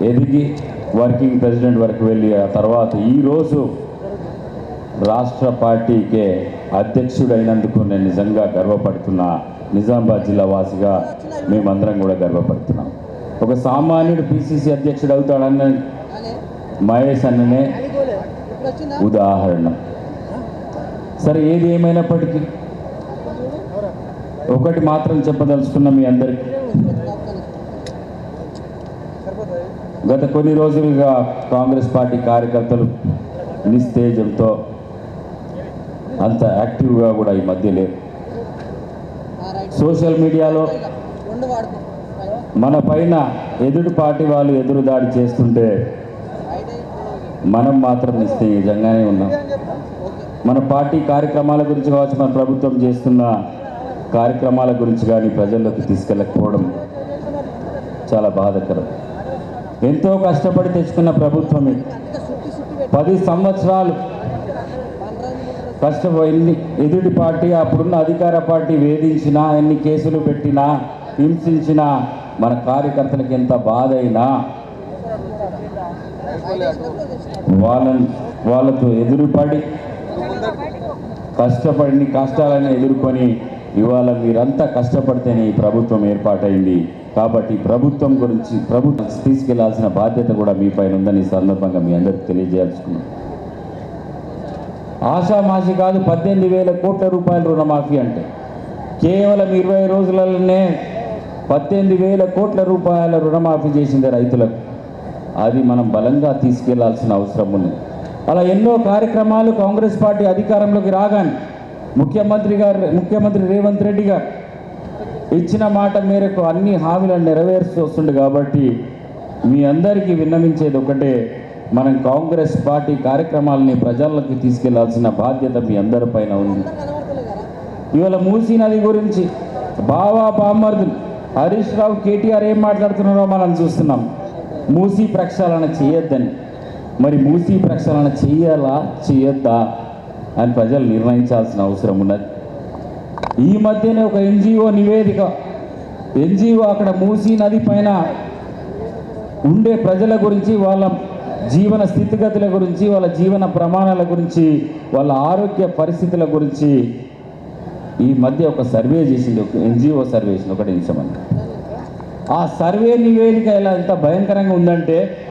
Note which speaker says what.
Speaker 1: ఎదిగి working president వరకు వెళ్ళి ఆ తర్వాత ఈరోజు రాష్ట్ర పార్టీకే అధ్యక్షుడైనందుకు నేను నిజంగా గర్వపడుతున్నా నిజామాబాద్ జిల్లా వాసిగా మేమందరం కూడా గర్వపడుతున్నాం. ఒక సామాన్యుడు పిసిసి అధ్యక్షుడు అవుతాడన్న మహేష్ అన్ననే ఉదాహరణ. సరే ఏది ఏమైనప్పటికీ ఒకటి మాత్రం చెప్పదలుచుకున్న మీ అందరికీ. గత కొన్ని రోజులుగా కాంగ్రెస్ పార్టీ కార్యకర్తలు నిస్తేజంతో అంత యాక్టివ్గా కూడా ఈ మధ్య లేరు సోషల్ మీడియాలో మన పైన ఎదుటి పార్టీ వాళ్ళు ఎదురు దాడి చేస్తుంటే మనం మాత్రం నిస్తేజంగానే ఉన్నాం. మన పార్టీ కార్యక్రమాల గురించి కావచ్చు మన ప్రభుత్వం చేస్తున్న కార్యక్రమాల గురించి కానీ ప్రజల్లోకి తీసుకెళ్ళకపోవడం చాలా బాధాకరం. ఎంతో కష్టపడి తెచ్చుకున్న ప్రభుత్వం ఇది పది సంవత్సరాలు కష్టపోయింది ఎదుటి పార్టీ అప్పుడున్న అధికార పార్టీ వేధించినా ఎన్ని కేసులు పెట్టినా హింసించినా మన కార్యకర్తలకు ఎంత బాధ అయినా వాళ్ళని వాళ్ళతో ఎదురుపడి కష్టపడి కష్టాలను ఎదుర్కొని ఇవాళ మీరంతా కష్టపడితేనే ఈ ప్రభుత్వం ఏర్పాటైంది. కాబట్టి ప్రభుత్వం గురించి ప్రభుత్వం తీసుకెళ్ళాల్సిన బాధ్యత కూడా మీ పైన ఉందని ఈ సందర్భంగా మీ అందరికి తెలియజేయాల్సుకున్నాం ఆషామాషి కాదు పద్దెనిమిది వేల కోట్ల రూపాయల రుణమాఫీ అంటే. కేవలం ఇరవై రోజులలోనే పద్దెనిమిది వేల కోట్ల రూపాయల రుణమాఫీ చేసింది రైతులకు. అది మనం బలంగా తీసుకెళ్ళాల్సిన అవసరం ఉంది. అలా ఎన్నో కార్యక్రమాలు కాంగ్రెస్ పార్టీ అధికారంలోకి రాగానే ముఖ్యమంత్రి గారు ముఖ్యమంత్రి రేవంత్ రెడ్డి గారు ఇచ్చిన మాట మేరకు అన్ని హామీలను నెరవేర్చి వస్తుంది కాబట్టి మీ అందరికీ విన్నవించేది ఒకటే మనం కాంగ్రెస్ పార్టీ కార్యక్రమాలని ప్రజల్లోకి తీసుకెళ్ళాల్సిన బాధ్యత మీ అందరి పైన ఉంది. ఇవాళ మూసీ నది గురించి బావా బామ్మర్దులు హరీష్ రావు కేటీఆర్ ఏం మాట్లాడుతున్నారో మనం చూస్తున్నాం. మూసీ ప్రక్షాళన చేయొద్దని. మరి మూసీ ప్రక్షాళన చేయాలా చేయొద్దా అని ప్రజలు నిర్ణయించాల్సిన అవసరం ఉన్నది. ఈ మధ్యనే ఒక ఎన్జిఓ నివేదిక ఎన్జిఓ అక్కడ మూసీ నది పైన ఉండే ప్రజల గురించి వాళ్ళ జీవన స్థితిగతుల గురించి వాళ్ళ జీవన ప్రమాణాల గురించి వాళ్ళ ఆరోగ్య పరిస్థితుల గురించి ఈ మధ్య ఒక సర్వే చేసింది ఒక ఎన్జిఓ సర్వే చేసింది ఒకటి నిమిషం ఆ సర్వే నివేదిక ఎలా ఎంత భయంకరంగా ఉందంటే